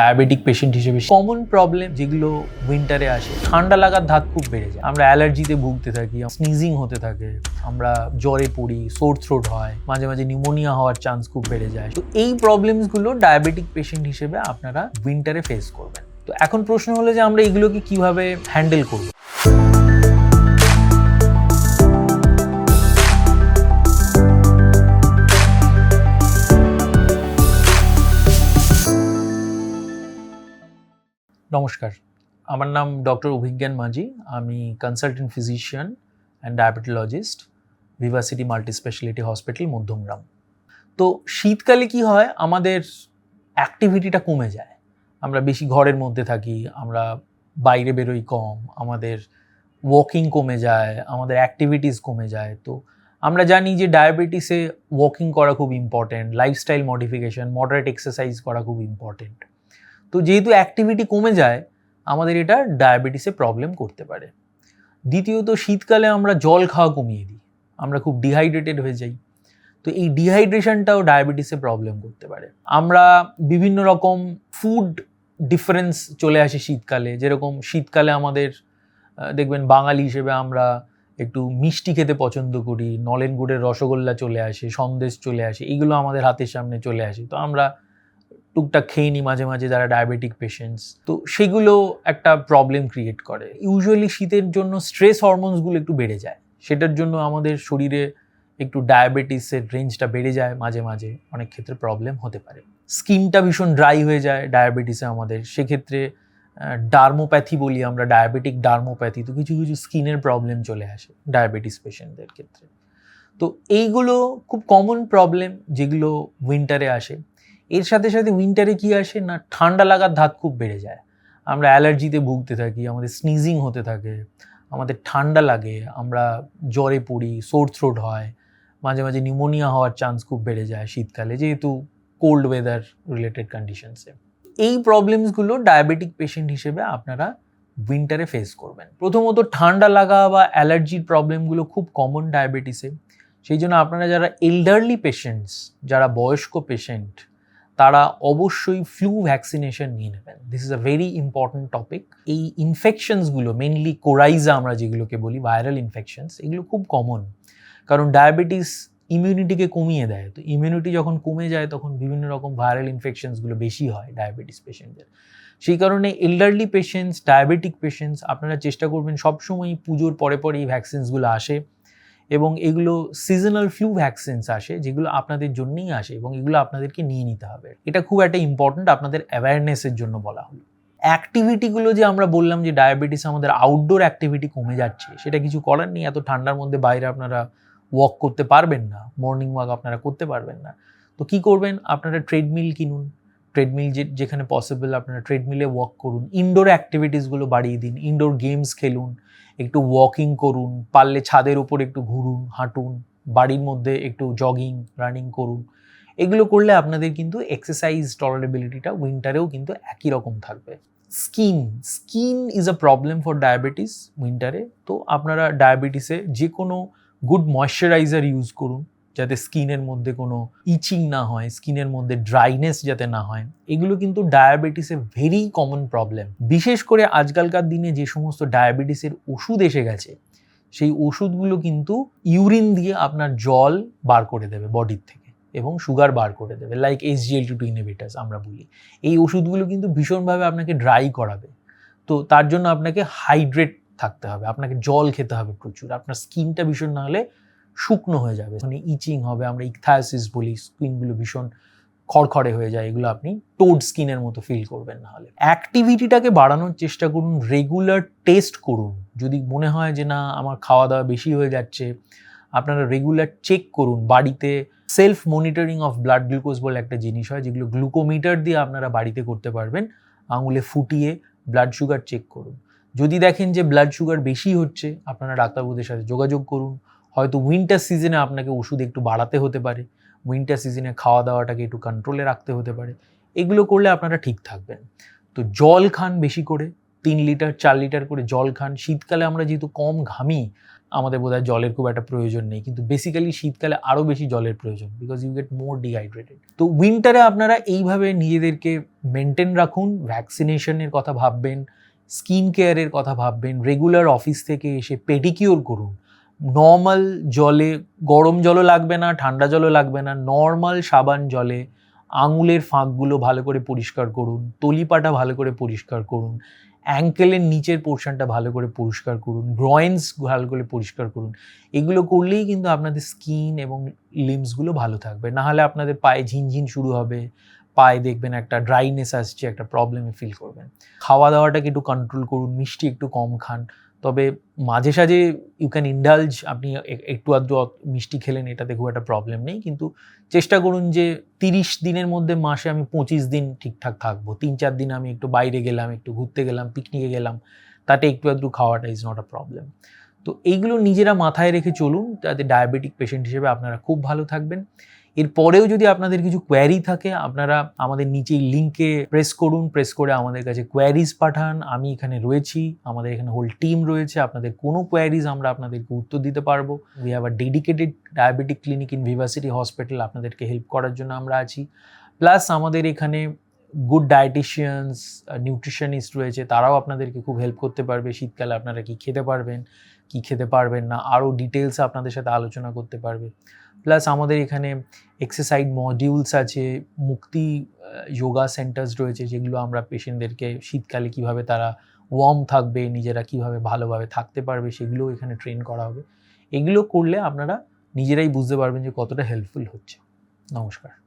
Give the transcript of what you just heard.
Diabetic patient হিসেবে common problem যেগুলো উইন্টারে আসে, ঠান্ডা লাগার ধাত খুব বেড়ে যায়। আমরা অ্যালার্জিতে ভুগতে থাকি স্নিজিং হতে থাকে, আমরা জ্বরে পড়ি সোর থ্রোট হয়, মাঝে মাঝে নিউমোনিয়া হওয়ার চান্স খুব বেড়ে যায়। তো এই প্রবলেমসগুলো ডায়াবেটিক পেশেন্ট হিসেবে আপনারা উইন্টারে ফেস করবেন। তো এখন প্রশ্ন হলো যে আমরা এগুলোকে কীভাবে হ্যান্ডেল করব? নমস্কার। আমার নাম ডক্টর অভিজ্ঞান মাঝি। আমি consultant physician and diabetologist Vivacity multi speciality hospital Madhyamgram. তো শীতকালে কি হয়, আমাদের অ্যাক্টিভিটিটা কমে যায়। আমরা বেশি ঘরের মধ্যে থাকি, আমরা বাইরে বেরোই কম, আমাদের ওয়াকিং কমে যায়, আমাদের অ্যাক্টিভিটিস কমে যায়। তো আমরা জানি যে ডায়াবেটিসে ওয়াকিং করা খুব important lifestyle modification moderate exercise করা খুব ইম্পর্টেন্ট তো যেহেতু অ্যাক্টিভিটি কমে যায়, আমাদের এটা ডায়াবেটিসে প্রবলেম করতে পারে। দ্বিতীয়ত, শীতকালে আমরা জল খাওয়া কমিয়ে দিই। আমরা খুব ডিহাইড্রেটেড হয়ে যাই। তো এই ডিহাইড্রেশনটাও ডায়াবেটিসে প্রবলেম করতে পারে। আমরা বিভিন্ন রকম ফুড ডিফারেন্স চলে আসে শীতকালে। যেরকম শীতকালে আমাদের দেখবেন বাঙালি হিসেবে আমরা একটু মিষ্টি খেতে পছন্দ করি, নলেন গুড়ের রসগোল্লা চলে আসে, সন্দেশ চলে আসে এগুলো আমাদের হাতের সামনে চলে আসে। তো আমরা টুকটাক খেয়ে নিই মাঝে মাঝে যারা ডায়াবেটিক পেশেন্টস তো সেগুলো একটা প্রবলেম ক্রিয়েট করে। ইউজুয়ালি শীতের জন্য স্ট্রেস হরমোনসগুলো একটু বেড়ে যায়। সেটার জন্য আমাদের শরীরে একটু ডায়াবেটিসের রেঞ্জটা বেড়ে যায় মাঝে মাঝে। অনেক ক্ষেত্রে প্রবলেম হতে পারে। স্কিনটা ভীষণ ড্রাই হয়ে যায় ডায়াবেটিসে আমাদের। সেক্ষেত্রে ডার্মোপ্যাথি বলি আমরা ডায়াবেটিক ডার্মোপ্যাথি তো কিছু কিছু স্কিনের প্রবলেম চলে আসে ডায়াবেটিস পেশেন্টদের ক্ষেত্রে। তো এইগুলো খুব কমন প্রবলেম যেগুলো উইন্টারে আসে। এর সাথে সাথে উইন্টারে কি আসে না, ঠান্ডা লাগার ধাত খুব বেড়ে যায়। আমরা অ্যালার্জিতে ভুগতে থাকি, আমাদের স্নিজিং হতে থাকে, আমাদের ঠান্ডা লাগে, আমরা জ্বরে পড়ি সোর থ্রোট হয়, মাঝে মাঝে নিউমোনিয়া হওয়ার চান্স খুব বেড়ে যায় শীতকালে, যেহেতু কোল্ড ওয়েদার রিলেটেড কন্ডিশনসে এই প্রবলেমসগুলো ডায়াবেটিক পেশেন্ট হিসেবে আপনারা উইন্টারে ফেস করবেন। প্রথমত ঠান্ডা লাগা বা অ্যালার্জির প্রবলেমগুলো খুব কমন ডায়াবেটিসে সেই জন্য আপনারা যারা এল্ডারলি পেশেন্টস যারা বয়স্ক পেশেন্ট তারা অবশ্যই ফ্লু ভ্যাকসিনেশন নিয়ে নেবেন। This is a very important topic এই ইনফেকশনসগুলো মেনলি কোরাইজা আমরা যেগুলোকে বলি ভাইরাল ইনফেকশনস এগুলো খুব কমন কারণ ডায়াবেটিস ইমিউনিটিকে কমিয়ে দেয়। তো ইমিউনিটি যখন কমে যায়, তখন বিভিন্ন রকম ভাইরাল ইনফেকশনসগুলো বেশি হয় ডায়াবেটিস পেশেন্টদের সেই কারণে এল্ডারলি পেশেন্টস ডায়াবেটিক পেশেন্টস আপনারা চেষ্টা করবেন সবসময় পুজোর পরে পরে এই ভ্যাকসিনসগুলো আসে। এবং এগুলো সিজনাল ফ্লু ভ্যাকসিনস আসে, যেগুলো আপনাদের জন্যই আসে এবং এগুলো আপনাদেরকে নিয়ে নিতে হবে। এটা খুব একটা ইম্পর্ট্যান্ট আপনাদের অ্যাওয়ারনেসের জন্য বলা হলো। অ্যাক্টিভিটিগুলো যে আমরা বললাম যে ডায়াবেটিস আমাদের আউটডোর অ্যাক্টিভিটি কমে যাচ্ছে, সেটা কিছু করার নেই, এত ঠান্ডার মধ্যে বাইরে আপনারা ওয়াক করতে পারবেন না মর্নিং ওয়াক আপনারা করতে পারবেন না। তো কি করবেন? আপনারা ট্রেডমিল কিনুন ট্রেডমিল যে, যেখানে পসিবল আপনারা ট্রেডমিলে ওয়াক করুন। ইনডোর অ্যাক্টিভিটিসগুলো বাড়িয়ে দিন। ইনডোর গেমস খেলুন। একটু ওয়াকিং করুন। পারলে ছাদের উপর একটু ঘুরুন, হাঁটুন। বাড়ির মধ্যে একটু জগিং রানিং করুন। এগুলো করলে আপনাদের কিন্তু এক্সারসাইজ টলারেবিলিটিটা উইন্টারেও কিন্তু একই রকম থাকবে। Skin skin is a problem for diabetes উইন্টারে তো আপনারা ডায়াবেটিসে যে কোনো গুড ময়শ্চারাইজার ইউজ করুন। যাতে স্কিনের মধ্যে কোনো ইচিং না হয়, স্কিনের মধ্যে ড্রাইনেস যাতে না হয়, এগুলো কিন্তু ডায়াবেটিসের ভেরি কমন প্রবলেম বিশেষ করে আজকালকার দিনে যে সমস্ত ডায়াবেটিসের ওষুধ এসে গেছে, সেই ওষুধগুলো কিন্তু ইউরিন দিয়ে আপনার জল বার করে দেবে বডির থেকে এবং সুগার বার করে দেবে like SGL two two inhibitors আমরা বলি। এই ওষুধগুলো কিন্তু ভীষণভাবে আপনাকে ড্রাই করাবে। তো তার জন্য আপনাকে হাইড্রেট থাকতে হবে, আপনাকে জল খেতে হবে প্রচুর, আপনার স্কিনটা ভীষণ না হলে শুকনো হয়ে যাবে। মানে ইচিং হবে, আমরা ইকথায়াসিস বলি স্কিনগুলো ভীষণ খড়খড়ে হয়ে যায়, এগুলো আপনি টোড স্কিনের মতো ফিল করবেন না হলে। অ্যাক্টিভিটিটাকে বাড়ানোর চেষ্টা করুন রেগুলার টেস্ট করুন। যদি মনে হয় যে না, আমার খাওয়া দাওয়া বেশি হয়ে যাচ্ছে, আপনারা রেগুলার চেক করুন। বাড়িতে self monitoring of blood glucose বলে একটা জিনিস হয়, যেগুলো গ্লুকোমিটার দিয়ে আপনারা বাড়িতে করতে পারবেন, আঙুলে ফুটিয়ে ব্লাড সুগার চেক করুন। যদি দেখেন যে ব্লাড সুগার বেশি হচ্ছে, আপনারা ডাক্তারবাবুদের সাথে যোগাযোগ করুন। হয়তো উইন্টার সিজনে আপনাকে ওষুধ একটু বাড়াতে হতে পারে উইন্টার সিজনে খাওয়া দাওয়াটাকে একটু কন্ট্রোলে রাখতে হতে পারে, এগুলো করলে আপনারা ঠিক থাকবেন। তো জল খান বেশি করে, তিন লিটার চার লিটার করে জল খান। শীতকালে আমরা যেহেতু কম ঘামি, আমাদের বোধহয় জলের খুব একটা প্রয়োজন নেই। কিন্তু বেসিক্যালি শীতকালে আরও বেশি জলের প্রয়োজন because you get more dehydrated তো উইন্টারে আপনারা এইভাবে নিজেদেরকে মেনটেন রাখুন ভ্যাকসিনেশনের কথা ভাববেন স্কিন কেয়ারের কথা ভাববেন রেগুলার অফিস থেকে এসে পেডিকিওর করুন। নর্মাল জলে, গরম জলও লাগবে না, ঠান্ডা জলও লাগবে না নর্মাল সাবান জলে আঙুলের ফাঁকগুলো ভালো করে পরিষ্কার করুন, তলিপাটা ভালো করে পরিষ্কার করুন অ্যাঙ্কেলের নিচের পোর্শনটা ভালো করে পরিষ্কার করুন গ্রয়েন্স ভালো করে পরিষ্কার করুন। এগুলো করলেই কিন্তু আপনাদের স্কিন এবং লিমসগুলো ভালো থাকবে। না হলে আপনাদের পায়ে ঝিনঝিন শুরু হবে, পায়ে দেখবেন একটা ড্রাইনেস আসছে, একটা প্রবলেমে ফিল করবেন। খাওয়া দাওয়াটাকে একটু কন্ট্রোল করুন, মিষ্টি একটু কম খান। তবে মাঝে সাঝে ইউ ক্যান ইন্ডালজ আপনি একটু আধটু মিষ্টি খেলেন, এটাতে খুব একটা প্রবলেম নেই। কিন্তু চেষ্টা করুন যে তিরিশ দিনের মধ্যে মাসে আমি পঁচিশ দিন ঠিকঠাক থাকব। তিন চার দিন আমি একটু বাইরে গেলাম, একটু ঘুরতে গেলাম পিকনিকে গেলাম, তাতে একটু আধটু খাওয়াটা ইজ নট আ প্রবলেম তো এইগুলো নিজেরা মাথায় রেখে চলুন, যাতে ডায়াবেটিক পেশেন্ট হিসেবে আপনারা খুব ভালো থাকবেন। এরপরেও যদি আপনাদের কিছু কোয়ারি থাকে, আপনারা আমাদের নিচেই লিঙ্কে প্রেস করুন প্রেস করে আমাদের কাছে কোয়ারিজ পাঠান। আমি এখানে রয়েছি, আমাদের এখানে হোল টিম রয়েছে। আপনাদের কোনো কোয়ারিজ আমরা আপনাদেরকে উত্তর দিতে পারব। We have a dedicated diabetic clinic in Vivacity hospital আপনাদেরকে হেল্প করার জন্য আমরা আছি। প্লাস আমাদের এখানে গুড ডায়েটিশিয়ানস নিউট্রিশনিস্ট রয়েছে, তারাও আপনাদেরকে খুব হেল্প করতে পারবে। শীতকালে আপনারা কি খেতে পারবেন, কি খেতে পারবেন না, আরও ডিটেলস আপনাদের সাথে আলোচনা করতে পারবে। প্লাস আমাদের এখানে এক্সারসাইজ মডিউলস আছে, মুক্তি যোগা সেন্টার্স রয়েছে যেগুলো আমরা পেশেন্টদেরকে শীতকালে কীভাবে তারা ওয়ার্ম থাকবে, নিজেরা কীভাবে ভালোভাবে থাকতে পারবে সেগুলোও এখানে ট্রেন করা হবে। এগুলো করলে আপনারা নিজেরাই বুঝতে পারবেন যে কতটা হেল্পফুল হচ্ছে। নমস্কার।